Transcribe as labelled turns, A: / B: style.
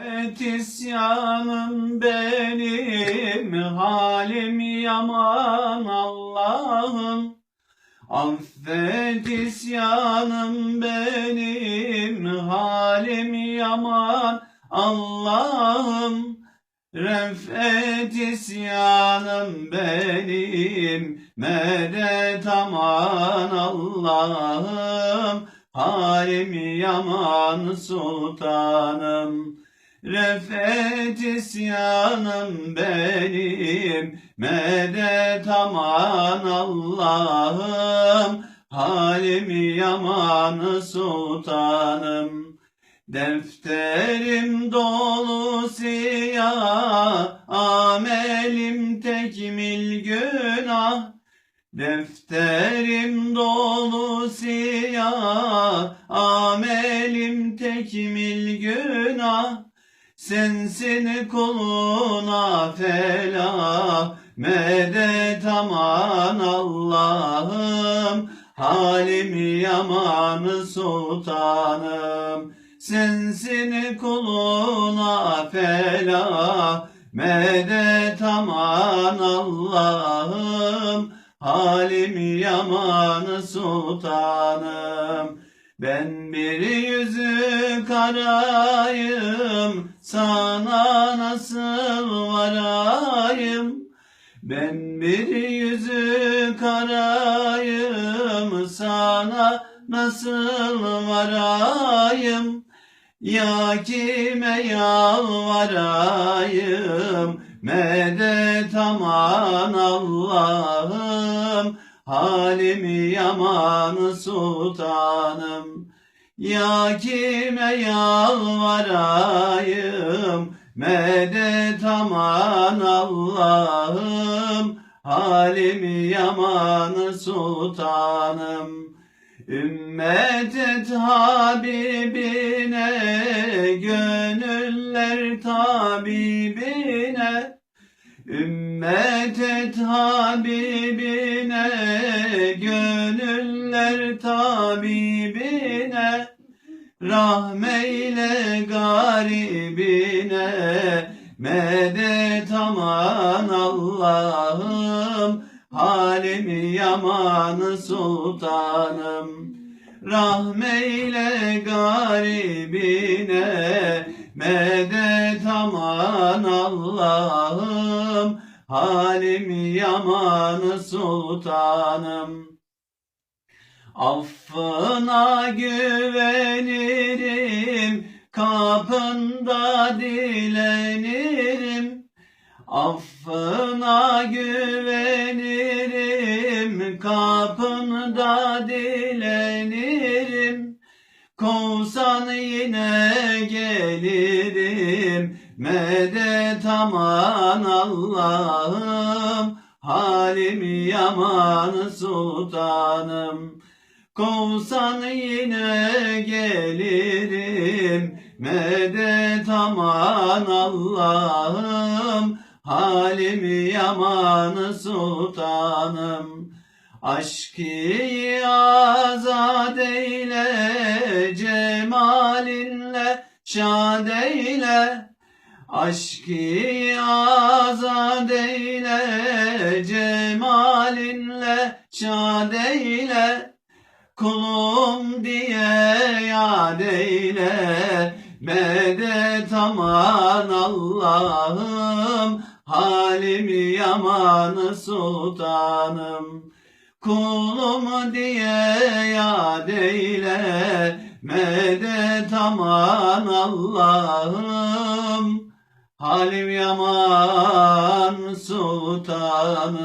A: Et isyanım benim, halim yaman Allah'ım. Affet isyanım benim, halim yaman Allah'ım. Refet isyanım benim, medet aman Allah'ım. Halim yaman sultanım. Refet isyanım benim, medet aman Allah'ım. Halim yaman sultanım. Defterim dolu siyah, amelim tekmil günah. Defterim dolu siyah, amelim tekmil günah. Sensin kuluna felah, medet aman Allah'ım. Halim yaman sultanım. Sensin kuluna felah, medet aman Allah'ım. Halim yaman sultanım. Ben bir yüzü karayım, sana nasıl varayım? Ben bir yüzü karayım, sana nasıl varayım? Ya kime yalvarayım, medet aman Allah'ım, halim yaman sultanım. Ya kime yalvarayım, medet aman Allah'ım, halim yaman sultanım. Ümmet et Habibine, gönüller tabibine. Ümmet et Habibine, tabibine. Rahmeyle garibine, medet aman Allah'ım. Halim yaman sultanım. Rahmeyle garibine, medet aman Allah'ım. Halim yaman sultanım. Affına güvenirim, kapında dilenirim. Affına güvenirim, kapında dilenirim. Kovsan yine gelirim, medet aman Allah'ım. Halim yaman sultanım. Kovsan yine gelirim, medet aman Allah'ım. Halim yaman sultanım. Aşkı azad eyle, cemalinle şad eyle. Aşkı azad eyle, cemalinle şad eyle. Kulum diye yad eyle, medet aman Allah'ım. Halim yaman sultanım. Kulum diye yad eyle, medet aman Allah'ım. Halim yaman sultanım.